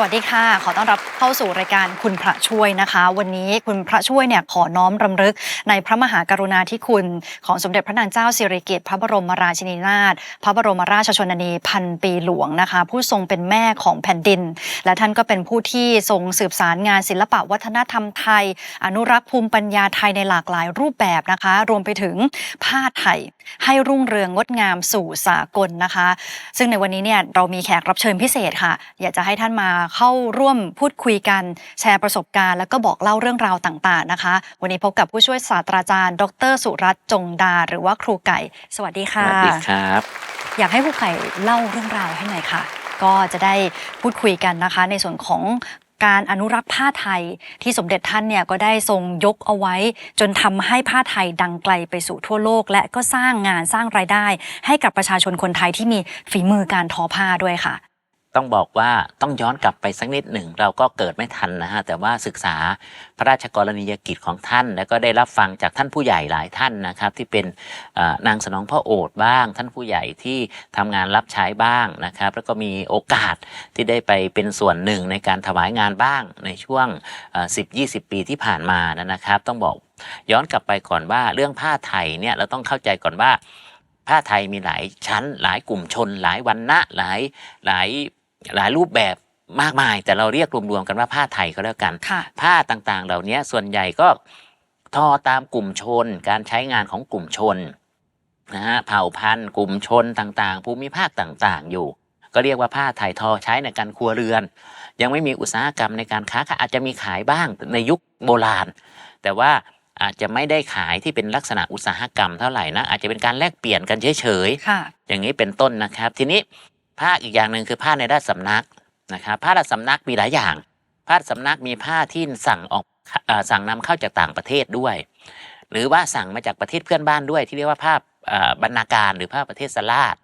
สวัสดีค่ะ ขอต้อนรับเข้าสู่รายการคุณพระช่วยนะคะ วันนี้คุณพระช่วยเนี่ยขอน้อมรำลึกในพระมหากรุณาธิคุณ ของสมเด็จพระนางเจ้าสิริกิติ์พระบรมราชินีนาถพระบรมราชชนนีพันปีหลวงนะคะ ผู้ทรงเป็นแม่ของแผ่นดิน และท่านก็เป็นผู้ที่ทรงสืบสารงานศิลปะวัฒนธรรมไทย อนุรักษ์ภูมิปัญญาไทยในหลากหลายรูปแบบนะคะ รวมไปถึงผ้าไทย ให้รุ่งเรืองงดงามสู่สากลนะคะ ซึ่งในวันนี้เนี่ยเรามีแขกรับเชิญพิเศษค่ะ อยากจะให้ท่านมาเข้าร่วมพูดคุยกันแชร์ประสบการณ์ แล้วก็บอกเล่าเรื่องราวต่างๆนะคะ วันนี้พบกับผู้ช่วยศาสตราจารย์ ดร สุรัตน์จงดา หรือว่าครูไก่ สวัสดีสค่ะวัสดีครับ อยากให้ครูไก่เล่าเรื่องราวให้หน่อยค่ะ ก็จะได้พูดคุยกันนะคะ ในส่วนของการอนุรักษ์ผ้าไทยที่สมเด็จท่านเนี่ยก็ได้ทรงยกเอาไว้ จนทำให้ผ้าไทยดังไกลไปสู่ทั่วโลก และก็สร้างงานสร้างรายได้ ให้กับประชาชนคนไทยที่มีฝีมือการทอผ้าด้วยค่ะ ต้องบอกว่าต้องย้อนกลับไปสักนิดหนึ่ง เราก็เกิดไม่ทันนะฮะแต่ว่าศึกษาพระราชกรณียกิจของท่าน แล้วก็ได้รับฟังจากท่านผู้ใหญ่หลายท่านนะครับ ที่เป็นนางสนองพระโอษบ้าง ท่านผู้ใหญ่ที่ทำงานรับใช้บ้างนะครับ แล้วก็มีโอกาสที่ได้ไปเป็นส่วนหนึ่งในการถวายงานบ้างในช่วงสิบยี่สิบปีที่ผ่านมานะครับ ต้องบอกย้อนกลับไปก่อนว่าเรื่องผ้าไทยเนี่ยเราต้องเข้าใจก่อนว่าผ้าไทยมีหลายชั้น หลายกลุ่มชน หลายวันณะหลายหลาย หลายรูปแบบมากมาย แต่เราเรียกรวมๆกันว่าผ้าไทยก็แล้วกันค่ะผ้าต่างๆ เหล่านี้ส่วนใหญ่ก็ทอตามกลุ่มชน การใช้งานของกลุ่มชนนะฮะเผ่าพันธุ์ กลุ่มชนต่างๆ ภูมิภาคต่างๆ อยู่ ก็เรียกว่าผ้าไทยทอใช้ในการครัวเรือน ยังไม่มีอุตสาหกรรมในการค้าขายอาจจะมีขายบ้างในยุคโบราณ แต่ว่าอาจจะไม่ได้ขายที่เป็นลักษณะอุตสาหกรรมเท่าไหร่นะอาจจะเป็นการแลกเปลี่ยนกันเฉยๆค่ะอย่างนี้เป็นต้นนะครับ ทีนี้ ผ้าอีกอย่างหนึ่งคือผ้าในราชสำนักนะครับผ้าราชสำนักมีหลายอย่าง ผ้าสำนักมีผ้าที่สั่งออกเอ่อสั่งนำเข้าจากต่างประเทศด้วย หรือว่าสั่งมาจากประเทศเพื่อนบ้านด้วย ที่เรียกว่าผ้าเอ่อบรรณาการหรือผ้าประเทศสลาด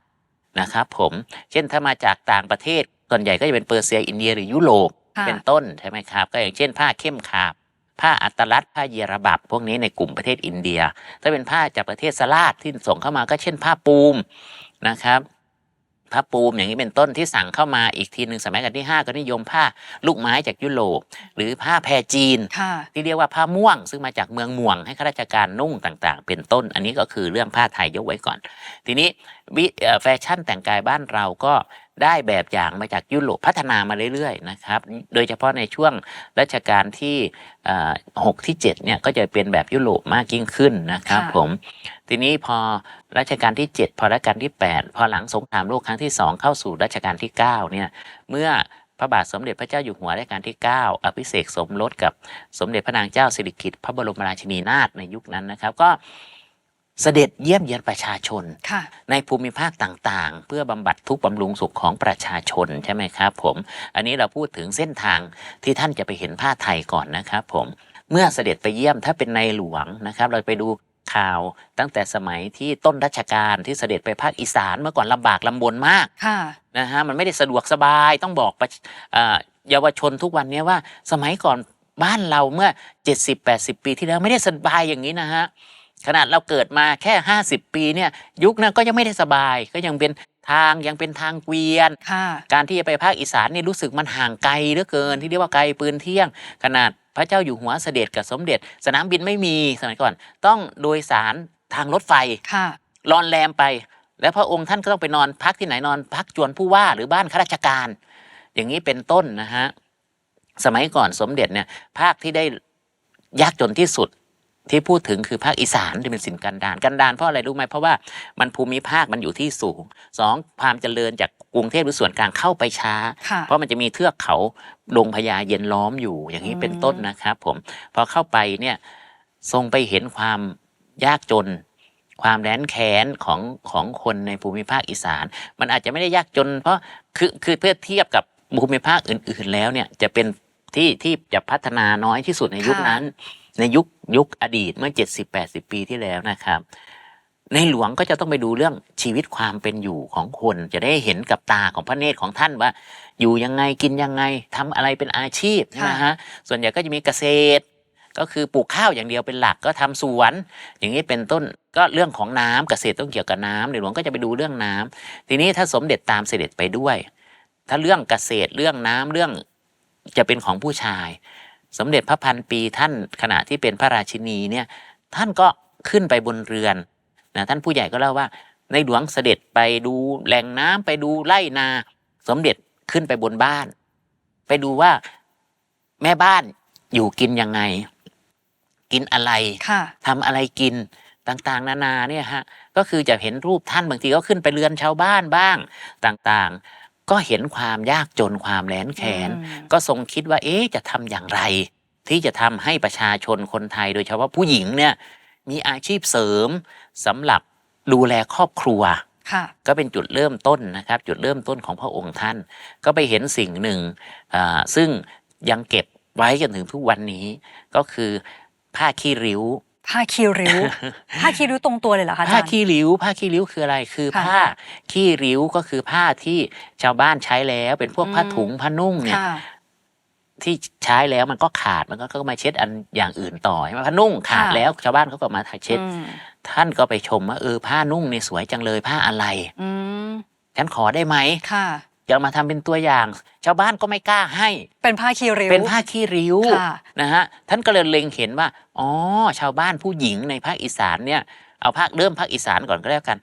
นะครับผมเช่นถ้ามาจากต่างประเทศส่วนใหญ่ก็จะเป็นเปอร์เซียอินเดียหรือยุโรปค่ะเป็นต้นใช่ไหมครับ ก็อย่างเช่น ผ้าเข้มขาบผ้าอัตลัดผ้าเยรบับ พวกนี้ในกลุ่มประเทศอินเดีย ถ้าเป็นผ้าจากประเทศสลาดที่ส่งเข้ามาก็เช่นผ้าปูมนะครับ ผ้าปูมอย่างนี้เป็นต้นที่สั่งเข้ามาอีกทีหนึ่งสมัยรัชกาลที่ 5 ก็นิยมผ้าลูกไม้จากยุโรปหรือผ้าแพรจีนค่ะที่เรียกว่าผ้าม่วง ซึ่งมาจากเมืองม่วงให้ข้าราชการนุ่งต่างๆ เป็นต้น อันนี้ก็คือเรื่องผ้าไทยยกไว้ก่อน ทีนี้วิเอ่อแฟชั่นแต่งกายบ้านเราก็ ได้แบบอย่างมาจากยุโรปพัฒนามาเรื่อยๆนะครับ โดยเฉพาะในช่วงรัชกาลที่เอ่อหกที่7เนี่ยก็จะเป็นแบบยุโรปมากยิ่งขึ้นนะครับค่ะผมทีนี้พอรัชกาลที่ 7 พอรัชกาลที่ 8 พอหลังสงครามโลกครั้งที่ 2 เข้าสู่รัชกาลที่9เนี่ยเมื่อพระบาทสมเด็จพระเจ้าอยู่หัวรัชกาลที่ 9 อภิเษกสมรสกับสมเด็จพระนางเจ้าสิริกิติ์พระบรมราชินีนาถในยุคนั้นนะครับ ก็ เสด็จเยี่ยมเยียนประชาชนค่ะในภูมิภาคต่างๆ เพื่อบำบัดทุกข์บำรุงสุขของประชาชนใช่ไหมครับผมอันนี้เราพูดถึงเส้นทางที่ท่านจะไปเห็นผ้าไทยก่อนนะครับผมเมื่อเสด็จไปเยี่ยมถ้าเป็นในหลวงนะครับ เราไปดูข่าวตั้งแต่สมัยที่ต้นรัชกาลที่เสด็จไปภาคอีสานเมื่อก่อนลำบากลำบนมากค่ะนะฮะมันไม่ได้สะดวกสบายต้องบอกประชเอ่อเยาวชนทุกวันนี้ว่าสมัยก่อนบ้านเราเมื่อ 70-80 ปีที่แล้วไม่ได้สบายอย่างนี้นะฮะ ขนาดเราเกิดมาแค่ 50 ปีเนี่ยยุคนั้นก็ยังไม่ได้สบาย ก็ยังเป็นทางยังเป็นทางเกวียนค่ะการที่จะไปภาคอีสานนี่รู้สึกมันห่างไกลเหลือเกิน ที่เรียกว่าไกลปืนเที่ยง ขนาดพระเจ้าอยู่หัวเสด็จกับสมเด็จ สนามบินไม่มีสมัยก่อน ต้องโดยสารทางรถไฟค่ะรอนแรมไป แล้วพระองค์ท่านก็ต้องไปนอนพักที่ไหนนอน พักจวนผู้ว่าหรือบ้านข้าราชการ อย่างนี้เป็นต้นนะฮะสมัยก่อนสมเด็จเนี่ยภาคที่ได้ยากจนที่สุด ที่พูดถึงคือภาคอีสานที่เป็นสินกันดานกันดานเพราะอะไรรู้ไหมเพราะว่ามันภูมิภาคมันอยู่ที่สูงสองความเจริญจากกรุงเทพหรือส่วนกลางเข้าไปช้าค่ะเพราะมันจะมีเทือกเขาดงพญาเย็นล้อมอยู่อย่างนี้เป็นต้นนะครับผมพอเข้าไปเนี่ยทรงไปเห็นความยากจน ความแร้นแค้นของของคนในภูมิภาคอีสาน มันอาจจะไม่ได้ยากจน เพราะคือคือเพื่อเทียบกับภูมิภาคอื่น ๆ แล้วเนี่ยจะเป็นที่ที่จะพัฒนาน้อยที่สุดในยุคนั้น ในยุคยุคอดีตเมื่อ 70-80 ปีที่แล้วนะครับ ในหลวงก็จะต้องไปดูเรื่องชีวิตความเป็นอยู่ของคน จะได้เห็นกับตาของพระเนตรของท่านว่า อยู่ยังไงกินยังไงทำอะไรเป็นอาชีพค่ะนะฮะส่วนใหญ่ก็จะมีเกษตร ก็คือปลูกข้าวอย่างเดียวเป็นหลักก็ทำสวน อย่างนี้เป็นต้นก็เรื่องของน้ำเกษตรต้องเกี่ยวกับน้ำในหลวงก็จะไปดูเรื่องน้ำทีนี้ถ้าสมเด็จตามเสด็จไปด้วย ถ้าเรื่องเกษตรเรื่องน้ำเรื่องจะเป็นของผู้ชาย สมเด็จพระพันปีท่านขณะที่เป็นพระราชินีเนี่ยท่านก็ขึ้นไปบนเรือนนะท่านผู้ใหญ่ก็เล่าว่า ในหลวงเสด็จไปดูแหล่งน้ำไปดูไร่นา สมเด็จขึ้นไปบนบ้าน ไปดูว่าแม่บ้านอยู่กินยังไง กินอะไรค่ะทำอะไรกินต่างๆ นานาเนี่ยฮะก็คือจะเห็นรูปท่านบางทีก็ขึ้นไปเรือนชาวบ้านบ้างต่างๆ ก็เห็นความยากจนความแหลนแขนอืมก็ทรงคิดว่าเอ๊ะจะทำอย่างไร ที่จะทำให้ประชาชนคนไทยโดยเฉพาะผู้หญิงเนี่ยมีอาชีพเสริมสำหรับดูแลครอบครัวค่ะก็เป็นจุดเริ่มต้นนะครับ จุดเริ่มต้นของพระองค์ท่าน ก็ไปเห็นสิ่งหนึ่งอ่าซึ่งยังเก็บไว้จนถึงทุกวันนี้ก็คือผ้าขี้ริ้ว ผ้าคีริ้ว ผ้าคีริ้วตรงตัวเลยเหรอคะอาผ้าจารย์ขี้ริ้ว ผ้าขี้ริ้วคืออะไร คือค่ะผ้าขี้ริ้วก็คือผ้าที่ชาวบ้านใช้แล้ว เป็นพวกผ้าอืมถุงผ้านุ่งเนี่ยค่ะที่ใช้แล้วมันก็ขาดมันก็ก็มาเช็ดอันอย่างอื่นต่อใช่ไหมผ้านุ่งขาดค่ะแล้วชาวบ้านเขาก็มาเช็ดอืมท่านก็ไปชมว่าเออผ้านุ่งเนี่ยสวยจังเลยผ้าอะไรอืมฉันขอได้ไหมค่ะ จะมาทำเป็นตัวอย่าง ชาวบ้านก็ไม่กล้าให้ เป็นผ้าคีริ้ว เป็นผ้าขี้ริ้วค่ะนะฮะท่านก็เลยเล็งเห็นว่าอ๋อชาวบ้านผู้หญิงในภาคอีสานเนี่ยเอาภาคเริ่มภาคอีสานก่อนก็แล้วกัน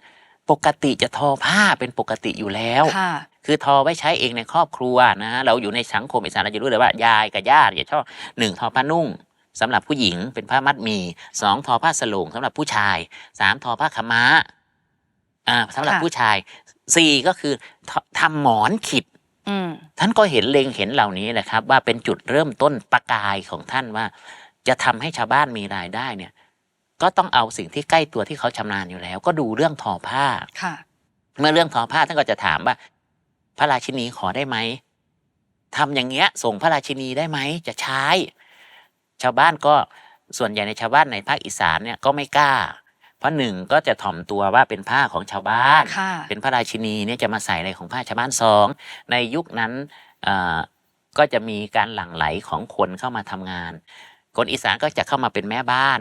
ปกติจะทอผ้าเป็นปกติอยู่แล้วค่ะคือทอไว้ใช้เองในครอบครัวนะฮะเราอยู่ในสังคมอีสานเราจะรู้เลยว่ายายกับญาติจะชอบหนึ่งทอผ้านุ่งสำหรับผู้หญิงเป็นผ้ามัดหมีสองทอผ้าสโลงสำหรับผู้ชายสามทอผ้าขาวม้าอ่าสำหรับค่ะผู้ชาย สี่ก็คือททำหมอนขิดอืมท่านก็เห็นเล็งเห็นเหล่านี้แหละครับ ว่าเป็นจุดเริ่มต้นประกายของท่านว่า จะทำให้ชาวบ้านมีรายได้เนี่ย ก็ต้องเอาสิ่งที่ใกล้ตัวที่เขาชำนาญอยู่แล้ว ก็ดูเรื่องทอผ้าค่ะ เมื่อเรื่องทอผ้าท่านก็จะถามว่า พระราชินีขอได้ไหมทำอย่างเงี้ย ส่งพระราชินีได้ไหมจะใช้ ชาวบ้านก็ส่วนใหญ่ในชาวบ้านในภาคอีสานเนี่ยก็ไม่กล้า เพราะหนึ่งก็จะถ่อมตัวว่าเป็นผ้าของชาวบ้านค่ะเป็นพระราชินีเนี่ยจะมาใส่อะไรของผ้าชาวบ้านสองในยุคนั้นอ่าก็จะมีการหลั่งไหลของคนเข้ามาทำงาน คนอีสานก็จะเข้ามาเป็นแม่บ้าน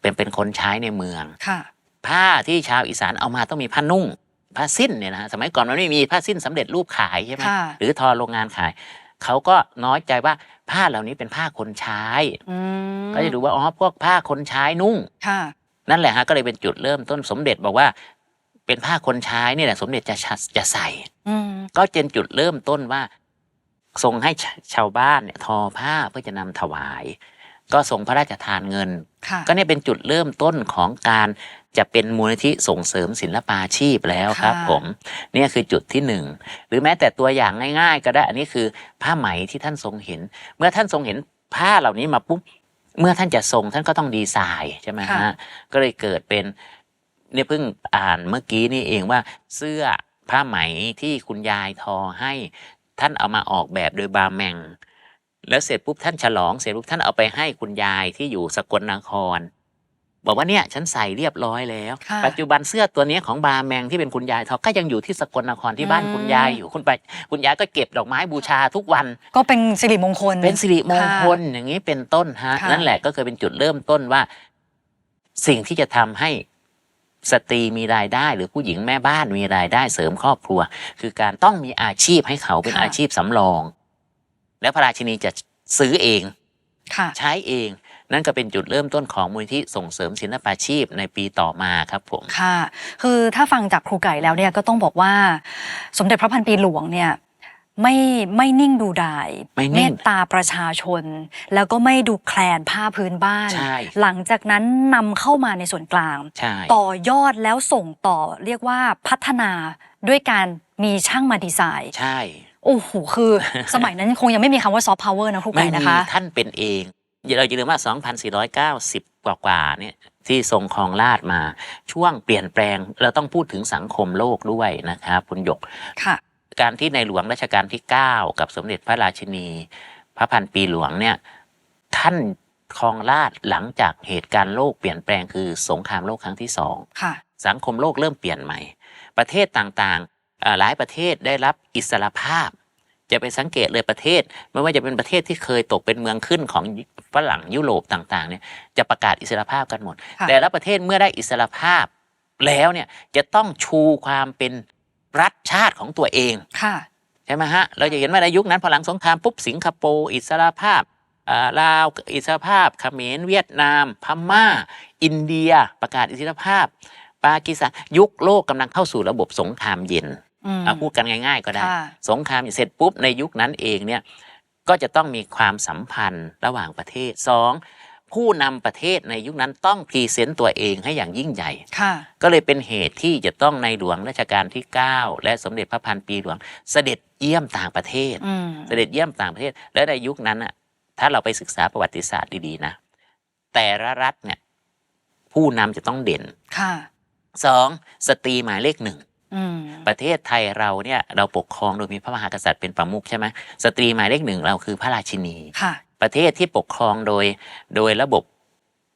เป็นเป็นคนใช้ในเมืองค่ะผ้าที่ชาวอีสานเอามาต้องมีผ้านุ่งผ้าสิ้นเนี่ยนะสมัยก่อนมันไม่มีผ้าสิ้นสำเร็จรูปขายใช่ไหมค่ะหรือทอโรงงานขายเขาก็น้อยใจว่าผ้าเหล่านี้เป็นผ้าคนใช้อืมก็จะดูว่าอ๋อพวกผ้าคนใช้นุ่งค่ะ นั่นแหละฮะก็เลยเป็นจุดเริ่มต้นสมเด็จบอกว่า เป็นผ้าคนใช้นี่แหละสมเด็จจะชัดจะใส่อืมก็เป็นจุดเริ่มต้นว่าทรงให้ชชาวบ้านเนี่ยทอผ้าเพื่อจะนำถวาย ก็ทรงพระราชทานเงินค่ะก็เนี่ยเป็นจุดเริ่มต้นของการจะเป็นมูลนิธิส่งเสริมศิลปาชีพแล้วครับค่ะผมเนี่ยคือจุดที่หนึ่งหรือแม้แต่ตัวอย่างง่าย ๆ ก็ได้อันนี้คือผ้าไหมที่ท่านทรงเห็น เมื่อท่านทรงเห็นผ้าเหล่านี้มาปุ๊บ เมื่อท่านจะทรงท่านก็ต้องดีไซน์ใช่ไหมค่ะฮะ ก็เลยเกิดเป็นเนี่ยเพิ่งอ่านเมื่อกี้นี่เองว่าเสื้อผ้าไหมที่คุณยายทอให้ท่านเอามาออกแบบโดยบาแมง แล้วเสร็จปุ๊บท่านฉลองเสร็จปุ๊บท่านเอาไปให้คุณยายที่อยู่สกลนคร บอกว่าเนี่ยฉันใส่เรียบร้อยแล้ว ค่ะปัจจุบันเสื้อตัวเนี้ยของบาแมงที่เป็นคุณยายทอก็ยังอยู่ที่สกลนครที่บ้านอืม คุณยายอยู่คุณไปคุณยายก็เก็บดอกไม้บูชาทุกวัน ก็เป็นสิริมงคล เป็นสิริมงคลอย่างนี้เป็นต้นฮะค่ะ นั่นแหละก็คือเป็นจุดเริ่มต้นว่า สิ่งที่จะทำให้สตรีมีรายได้ หรือผู้หญิงแม่บ้านมีรายได้เสริมครอบครัว คือการต้องมีอาชีพให้เขาเป็นค่ะอาชีพสำรอง แล้วพระราชินีจะซื้อเอง ค่ะ ใช้เอง นั่นก็เป็นจุดเริ่มต้นของมูลที่ส่งเสริมศิลปาชีพในปีต่อมาครับผมค่ะ คือถ้าฟังจากครูไก่แล้วเนี่ยก็ต้องบอกว่า สมเด็จพระพันปีหลวงเนี่ยไม่ไม่นิ่งดูดายไม่นิ่เมงตตาประชาชน แล้วก็ไม่ดูแคลนผ้าพื้นบ้านใช่หลังจากนั้นนำเข้ามาในส่วนกลางใช่ต่อยอดแล้วส่งต่อเรียกว่าพัฒนาด้วยการมีช่างมาดีไซน์ ใช่ โอ้โห คือ สมัยนั้นคงยังไม่มีคำว่าซอฟต์พาวเวอร์นะครูไม่ไก่มีนะคะ ท่านเป็นเองอย่า เราจะลืมว่า 2,490 กว่ากว่าๆเนี่ยที่ทรงครองราชย์มาช่วงเปลี่ยนแปลงเราต้องพูดถึงสังคมโลกด้วยนะครับคุณหยกค่ะ การที่ในหลวงรัชกาลที่ 9 กับสมเด็จพระราชินี พระพันปีหลวงเนี่ยท่านครองราชย์หลังจากเหตุการณ์โลกเปลี่ยนแปลงคือสงครามโลกครั้งที่สองค่ะสังคมโลกเริ่มเปลี่ยนใหม่ ประเทศต่างๆอ่าหลายประเทศได้รับอิสรภาพ จะไปสังเกตเลยประเทศ ไม่ว่าจะเป็นประเทศที่เคยตกเป็นเมืองขึ้นของฝรั่งยุโรปต่างๆเนี่ยจะประกาศอิสรภาพกันหมดค่ะแต่ละประเทศเมื่อได้อิสรภาพแล้วเนี่ยจะต้องชูความเป็นรัฐชาติของตัวเองค่ะใช่ไหมฮะเราจะเห็นว่าในยุคนั้นพอหลังสงครามปุ๊บสิงคโปร์อิสรภาพอ่าลาวอิสรภาพเขมรเวียดนาม พม่า อินเดีย ประกาศอิสรภาพปากีสถานยุคโลกกำลังเข้าสู่ระบบสงครามเย็นอืม เอาพูดกันง่าย ๆ ก็ได้ค่ะสงครามเสร็จปุ๊บในยุคนั้นเองเนี่ยก็จะต้องมีความสัมพันธ์ระหว่างประเทศสองผู้นำประเทศในยุคนั้นต้องพรีเซนต์ตัวเองให้อย่างยิ่งใหญ่ค่ะก็เลยเป็นเหตุที่จะต้องในหลวงรัชกาลที่ 9 และสมเด็จพระพันปีหลวง เสด็จเยี่ยมต่างประเทศอืมเสด็จเยี่ยมต่างประเทศ และในยุคนั้นน่ะถ้าเราไปศึกษาประวัติศาสตร์ดีๆนะ แต่ละรัฐเนี่ยผู้นำจะต้องเด่นค่ะสองสตรีหมายเลขหนึ่งอืม ประเทศไทยเราเนี่ยเราปกครองโดยมีพระมหากษัตริย์เป็นประมุขใช่ไหมสตรีหมายเลขหนึ่งเราคือพระราชินีค่ะประเทศที่ปกครองโดยโดยระบบ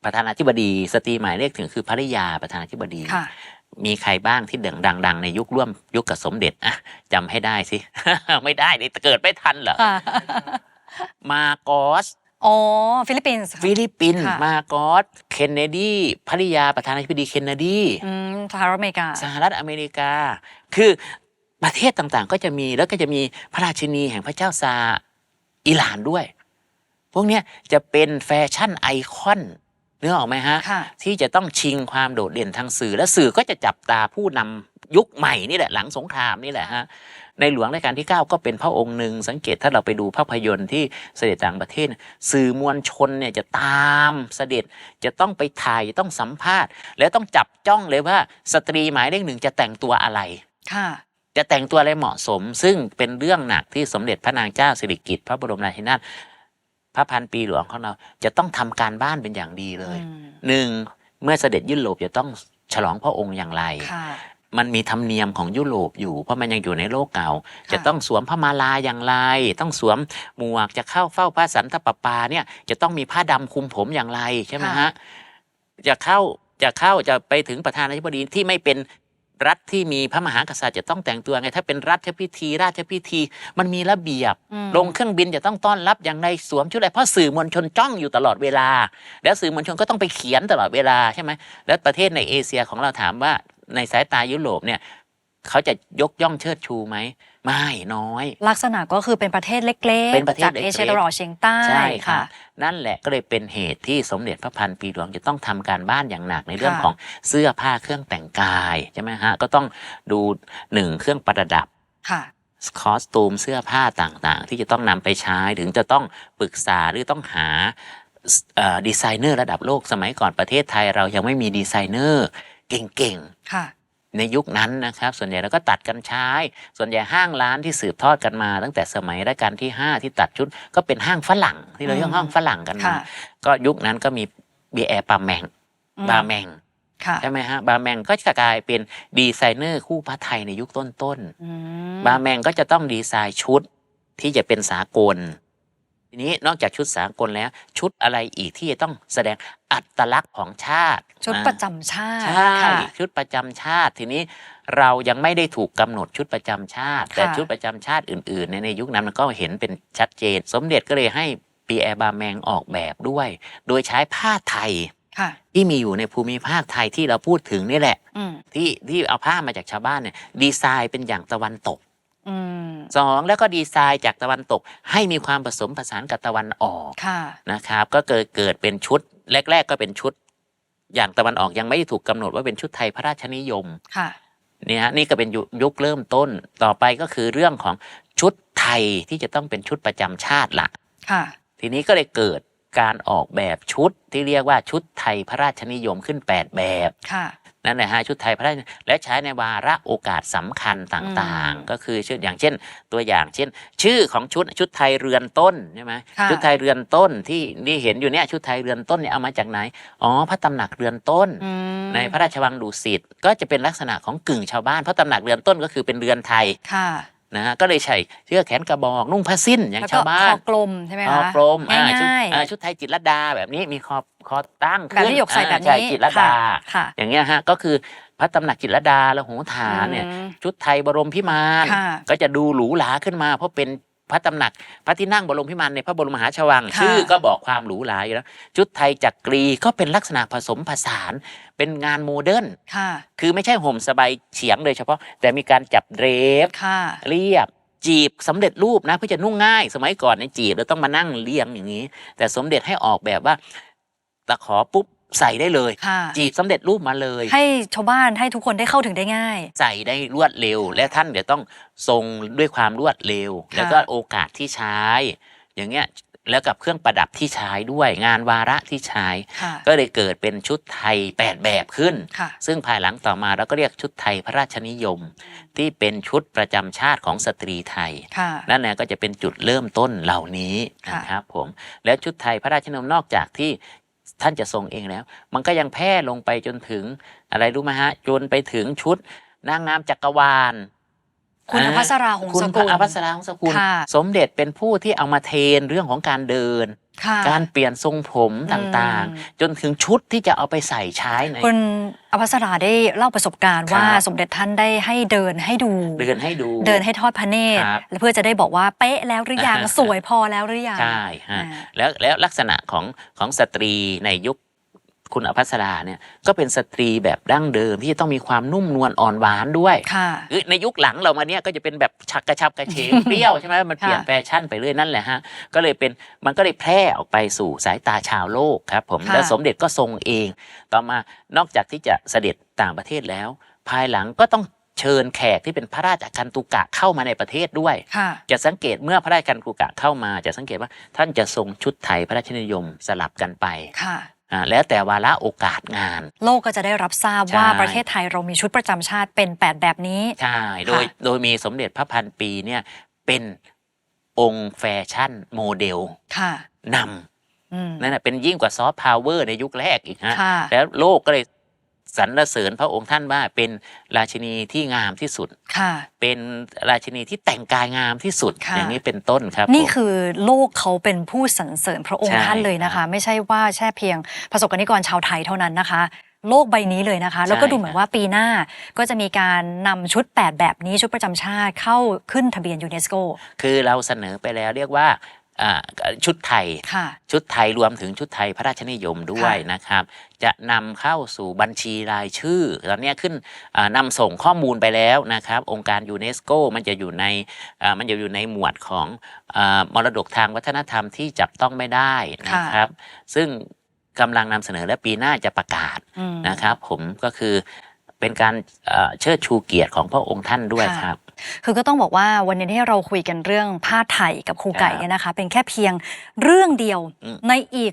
ประธานาธิบดี สตรีหมายเลขถึงคือภริยาประธานาธิบดีค่ะมีใครบ้างที่เด่งดัง ๆ ในยุคร่วมยุคกับสมเด็จอะจำให้ได้สิ ไม่ได้นี่เกิดไม่ทันเหรอค่ะมาโกส อ๋อ ฟิลิปปินส์ฟิลิปปินส์ค่ะ มาโกสเคนเนดีภริยาประธานาธิบดีเคนเนดี อืมสหรัฐอเมริกา สหรัฐอเมริกา คือประเทศต่างๆ ก็จะมีแล้วก็จะมีพระราชินีแห่งพระเจ้าซาร์อิหร่านด้วย พวกเนี้ยจะเป็นแฟชั่นไอคอนนึกออกไหมฮะ ค่ะ ที่จะต้องชิงความโดดเด่นทางสื่อและสื่อก็จะจับตาผู้นำยุคใหม่นี่แหละหลังสงครามนี่แหละฮะ ในหลวงรัชกาลที่ 9 ก็เป็นพระองค์หนึ่งสังเกตถ้าเราไปดูภาพยนตร์ที่เสด็จต่างประเทศ สื่อมวลชนเนี่ยจะตามเสด็จจะต้องไปถ่ายจะต้องสัมภาษณ์ แล้วต้องจับจ้องเลยว่าสตรีหมายเลขหนึ่งจะแต่งตัวอะไรค่ะจะแต่งตัวอะไรเหมาะสม ซึ่งเป็นเรื่องหนักที่สมเด็จพระนางเจ้าสิริกิติ์พระบรมราชินีนาถพระพันปีหลวงของเราจะต้องทำการบ้านเป็นอย่างดีเลยอืมหนึ่งเมื่อเสด็จยุโรปจะต้องฉลองพระองค์อย่างไรค่ะ มันมีธรรมเนียมของยุโรปอยู่ เพราะมันยังอยู่ในโลกเก่าค่ะจะต้องสวมพระมาลาอย่างไร ต้องสวมหมวกจะเข้าเฝ้าพระสันตะปาปาเนี่ยจะต้องมีผ้าดำคลุมผมอย่างไรใช่ไหมฮะจะเข้าจะเข้าจะไปถึงประธานาธิบดีที่ไม่เป็นรัฐที่มีพระมหากษัตริย์จะต้องแต่งตัวไง ถ้าเป็นรัฐพิธี ราชพิธี มันมีระเบียบอืมลงเครื่องบินจะต้องต้อนรับอย่างไรสวมชุดอะไรเพราะสื่อมวลชนจ้องอยู่ตลอดเวลา แล้วสื่อมวลชนก็ต้องไปเขียนตลอดเวลาใช่ไหมแล้วประเทศในเอเชียของเราถามว่า ในสายตายุโรปเนี่ยเขาจะยกย่องเชิดชูไหมไม่น้อย ลักษณะก็คือเป็นประเทศเล็กเป็นประเทศจากเล็กๆเอเชียตะวันออกเฉียงใต้ใช่ค่ะค่ะ นั่นแหละก็เลยเป็นเหตุที่สมเด็จพระพันปีหลวงจะต้องทำการบ้านอย่างหนักในเรื่องค่ะของเสื้อผ้าเครื่องแต่งกายใช่ไหมฮะก็ต้องดูหนึ่งเครื่องประดับค่ะคอสตูมเสื้อผ้าต่างๆ ที่จะต้องนำไปใช้ถึงจะต้องปรึกษาหรือต้องหาเอ่อดีไซเนอร์ระดับโลกสมัยก่อนประเทศไทยเรายังไม่มีดีไซเนอร์ เก่งๆค่ะในยุคนั้นนะครับ ส่วนใหญ่เราก็ตัดกันใช้ ส่วนใหญ่ห้างร้านที่สืบทอดกันมา ตั้งแต่สมัยรัชกาลที่ 5 ที่ตัดชุดก็เป็นห้างฝรั่ง ที่เราเรียกอืมห้างฝรั่งกันมาค่ะก็ยุคนั้นก็มีบีแอร์ปาแมงอืมบาแมงค่ะใช่ไหมฮะบาแมงก็จะกลายเป็นดีไซเนอร์คู่พระไทยในยุคต้นอืมๆบาแมงก็จะต้องดีไซน์ชุดที่จะเป็นสากล ทีนี้นอกจากชุดสากลแล้ว ชุดอะไรอีกที่จะต้องแสดงอัตลักษณ์ของชาติชุดอ่าประจำชาติใช่ค่ะชุดประจำชาติ ทีนี้เรายังไม่ได้ถูกกำหนดชุดประจำชาติ แต่ค่ะชุดประจำชาติอื่น ๆ ในในยุคนั้นมันก็เห็นเป็นชัดเจน สมเด็จก็เลยให้ปีแอร์บาแมงออกแบบด้วย โดยใช้ผ้าไทยค่ะที่มีอยู่ในภูมิภาคไทยที่เราพูดถึงนี่แหละอืมที่ที่เอาผ้ามาจากชาวบ้านเนี่ยดีไซน์เป็นอย่างตะวันตก อืม สองแล้วก็ดีไซน์จากตะวันตก ให้มีความผสมผสานกับตะวันออกค่ะ นะครับ ก็เกิดเกิดเป็นชุด แรก ๆ ก็เป็นชุด อย่างตะวันออกยังไม่ได้ถูกกำหนดว่าเป็นชุดไทยพระราชนิยม ค่ะ เนี่ยฮะนี่ก็เป็นยุยุคเริ่มต้นต่อไปก็คือเรื่องของชุดไทยที่จะต้องเป็นชุดประจำชาติละค่ะ ทีนี้ก็เลยเกิดการออกแบบชุดที่เรียกว่าชุดไทยพระราชนิยมขึ้น 8 แบบ ค่ะ นั่นแหละฮะชุดไทยพระราชและใช้ในวาระโอกาสสำคัญต่างอืมๆก็คือชื่ออย่างเช่น ตัวอย่างเช่น ชื่อของชุดชุดไทยเรือนต้นใช่ไหมค่ะชุดไทยเรือนต้นที่นี่เห็นอยู่เนี่ยชุดไทยเรือนต้นเนี่ยเอามาจากไหนอ๋อพระตำหนักเรือนต้นอืมในพระราชวังดุสิตก็จะเป็นลักษณะของกึ่งชาวบ้านเพราะตำหนักเรือนต้นก็คือเป็นเรือนไทยค่ะ นะฮะก็เลยใส่เสื้อแขนกระบอกนุ่งผ้าสิ้นอย่างแล้วก็ชาวบ้าคนอกลมใช่ไหมคอคะกลมอ่าชุดง่ายอ่าชุดไทยจิตรลดาแบบนี้มีคอคอตั้งๆแบบที่หยกใส่แบบอ่าช่นี้จิตรลดาค่ะอย่างเงี้ยฮะก็คือพระตำหนักจิตรลดาและหูฐานเนี่ยอืมชุดไทยบรมพิมานค่ะก็จะดูหรูหราขึ้นมาเพราะเป็น พระตำหนัก พระที่นั่งบรมพิมานในพระบรมมหาชวัง ค่ะ ชื่อก็บอกความหรูหราอยู่แล้วชุดไทยจักรีก็เป็นลักษณะผสมผสาน เป็นงานโมเดิร์นค่ะ คือไม่ใช่ห่มสบายเฉียงโดยเฉพาะ แต่มีการจับเดรฟ ค่ะ เรียบจีบสำเร็จรูปนะเพื่อจะนุ่งง่าย สมัยก่อนในยจีบเราต้องมานั่งเรียงอย่างนี้ แต่สมเด็จให้ออกแบบว่าตะขอปุ๊บ ใส่ได้เลย ค่ะ จีบสำเร็จรูปมาเลย ให้ชาวบ้านให้ทุกคนได้เข้าถึงได้ง่าย ใส่ได้รวดเร็ว และท่านเดี๋ยวต้องทรงด้วยความรวดเร็วค่ะแล้วก็โอกาสที่ใช้ อย่างเงี้ยแล้วกับเครื่องประดับที่ใช้ด้วยงานวาระที่ใช้ ค่ะ ก็เลยเกิดเป็นชุดไทย 8 แบบขึ้น ค่ะ ซึ่งภายหลังต่อมาเราก็เรียกชุดไทยพระราชนิยม ที่เป็นชุดประจำชาติของสตรีไทย ค่ะ นั่นแหละก็จะเป็นจุดเริ่มต้นเหล่านี้ค่ะ นะครับผม แล้วชุดไทยพระราชนิยมนอกจากที่ ท่านจะทรงเองแล้ว มันก็ยังแพร่ลงไปจนถึงอะไรรู้ไหมฮะจนไปถึงชุดนางงามจักรวาล คุณอภัสราหงคุณสพกุลระอภัสราหงสกุลค่ะสมเด็จเป็นผู้ที่เอามาเทรนเรื่องของการเดินค่ะ การเปลี่ยนทรงผมต่างอืมๆจนถึงชุดที่จะเอาไปใส่ใช้ในคุณอภัสราได้เล่าประสบการณ์ครับว่าสมเด็จท่านได้ให้เดินให้ดู เดินให้ดู เดินให้ทอดพระเนตรครับและเพื่อจะได้บอกว่าเป๊ะแล้วหรือยังสวยพอแล้วหรือยังใช่ฮะอ่าแล้วแล้วลักษณะของของสตรีในยุค คุณอภัสราเนี่ยก็เป็นสตรีแบบดั้งเดิมที่จะต้องมีความนุ่มนวลอ่อนหวานด้วยค่ะเอ้ยในยุคหลังเรามาเนี่ยก็จะเป็นแบบชักกระชับกระเฉงเปรี้ยวใช่ไหมมันเปลี่ยนค่ะแฟชั่นไปเรื่อยนั่นแหละฮะก็เลยเป็นมันก็เลยแพร่ออกไปสู่สายตาชาวโลกครับผมค่ะแล้วสมเด็จก็ทรงเอง ต่อมานอกจากที่จะเสด็จต่างประเทศแล้ว ภายหลังก็ต้องเชิญแขกที่เป็นพระราชกันตุกะเข้ามาในประเทศด้วยค่ะจะสังเกตเมื่อพระราชกันตุกะเข้ามา จะสังเกตว่าท่านจะทรงชุดไทยพระราชนิยมสลับกันไปค่ะอ่า แล้วแต่วาระโอกาสงาน โลกก็จะได้รับทราบใช่ว่าประเทศไทยเรามีชุดประจำชาติเป็น 8 แบบนี้ ใช่ โดยโดยมีสมเด็จพระพันปีเนี่ยเป็นองค์แฟชั่นโมเดลค่ะนอืมำนั่นนะเป็นยิ่งกว่าซอฟต์พาวเวอร์ในยุคแรกอีกฮะค่ะแล้วโลกก็เลย สรรเสริญพระองค์ท่านว่าเป็นราชินีที่งามที่สุด ค่ะ เป็นราชินีที่แต่งกายงามที่สุด ค่ะ อย่างนี้เป็นต้นครับนี่ผม คือโลกเขาเป็นผู้สรรเสริญพระองค์ใช่ท่านเลยนะครัคะ บไม่ใช่ว่าแค่เพียงประสบกนิกรชาวไทยเท่านั้นนะคะ โลกใบนี้เลยนะคะ แล้วก็ใช่ดูเหมือนว่าปีหน้าก็จะมีการนำชุด 8 แบบนี้ชุดประจำชาติเข้าขึ้นทะเบียนยูเนสโก คือเราเสนอไปแล้วเรียกว่าอ่า ชุดไทยค่ะชุดไทยรวมถึงชุดไทยพระราชนิยมด้วยค่ะนะครับ จะนำเข้าสู่บัญชีรายชื่อตอนเนี้ยขึ้นอ่านำส่งข้อมูลไปแล้วนะครับ องค์การยูเนสโกมันจะอยู่ในอ่ามันจะอยู่ในหมวดของอามรดกทางวัฒนธรรมที่จับต้องไม่ได้นะครับ ซึ่งกำลังนำเสนอและปีหน้าจะประกาศอืมนะครับ ผมก็คือเป็นการเอ่อเชิดชูเกียรติของพระองค์ท่านด้วยค่ะครับ คือก็ต้องบอกว่าวันนี้ที่เราคุยกันเรื่องผ้าไทยกับครูไก่ครับเนี่ยนะคะ เป็นแค่เพียงเรื่องเดียวอืมในอีก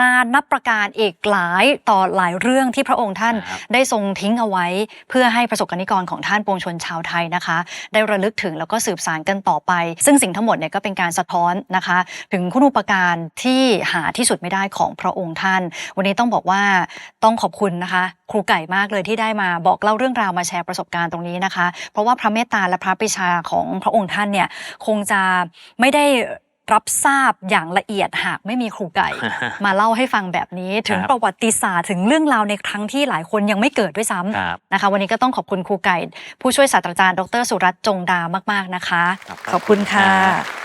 นานนับประการอีกหลายต่อหลายเรื่องที่พระองค์ท่านครับได้ทรงทิ้งเอาไว้ เพื่อให้ประสบกนิกรของท่านปวงชนชาวไทยนะคะ ได้ระลึกถึงแล้วก็สืบสานกันต่อไป ซึ่งสิ่งทั้งหมดเนี่ยก็เป็นการสะท้อนนะคะ ถึงคุณูปการที่หาที่สุดไม่ได้ของพระองค์ท่าน วันนี้ต้องบอกว่าต้องขอบคุณนะคะ ครูไก่มากเลยที่ได้มาบอกเล่าเรื่องราวมาแชร์ประสบการณ์ตรงนี้นะคะ เพราะว่าพระเมตตาและพระปรีชาของพระองค์ท่านเนี่ยคงจะไม่ได้ รับทราบอย่างละเอียดหากไม่มีครูไก่ มาเล่าให้ฟังแบบนี้ถึงครับประวัติศาสตร์ถึงเรื่องราวในครั้งที่หลายคนยังไม่เกิดด้วยซ้ำครับนะคะ วันนี้ก็ต้องขอบคุณครูไก่ ผู้ช่วยศาสตราจารย์ดรสุรัตน์จงดามาก ๆนะคะ ขอบคุณค่ะ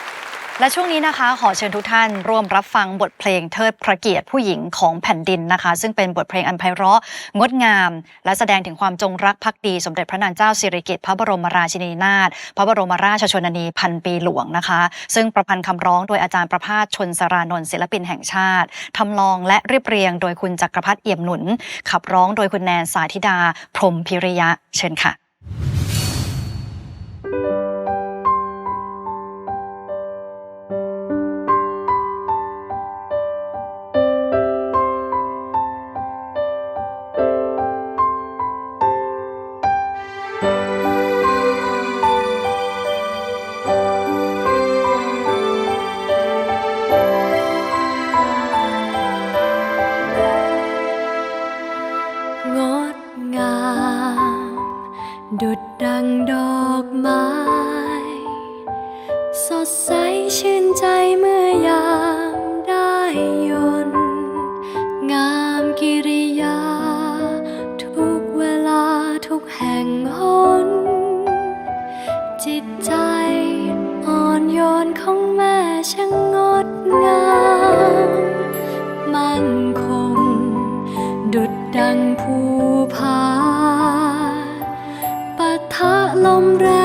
และช่วงนี้นะคะ ขอเชิญทุกท่านร่วมรับฟังบทเพลงเทิดพระเกียรติผู้หญิงของแผ่นดินนะคะ ซึ่งเป็นบทเพลงอันไพเราะงดงาม และแสดงถึงความจงรักภักดี สมเด็จพระนางเจ้าสิริกิติ์พระบรมราชินีนาถพระบรมราชชนนีพันปีหลวงนะคะ ซึ่งประพันธ์คำร้องโดยอาจารย์ประภาสชนสารานนท์ศิลปินแห่งชาติทำลองและเรียบเรียง โดยคุณจักรพัฒน์เอี่ยมหนุน ขับร้องโดยคุณแนนสาธิดา พรมพิริยะเชิญค่ะง ดุดดังภูผาปะทะลมแรง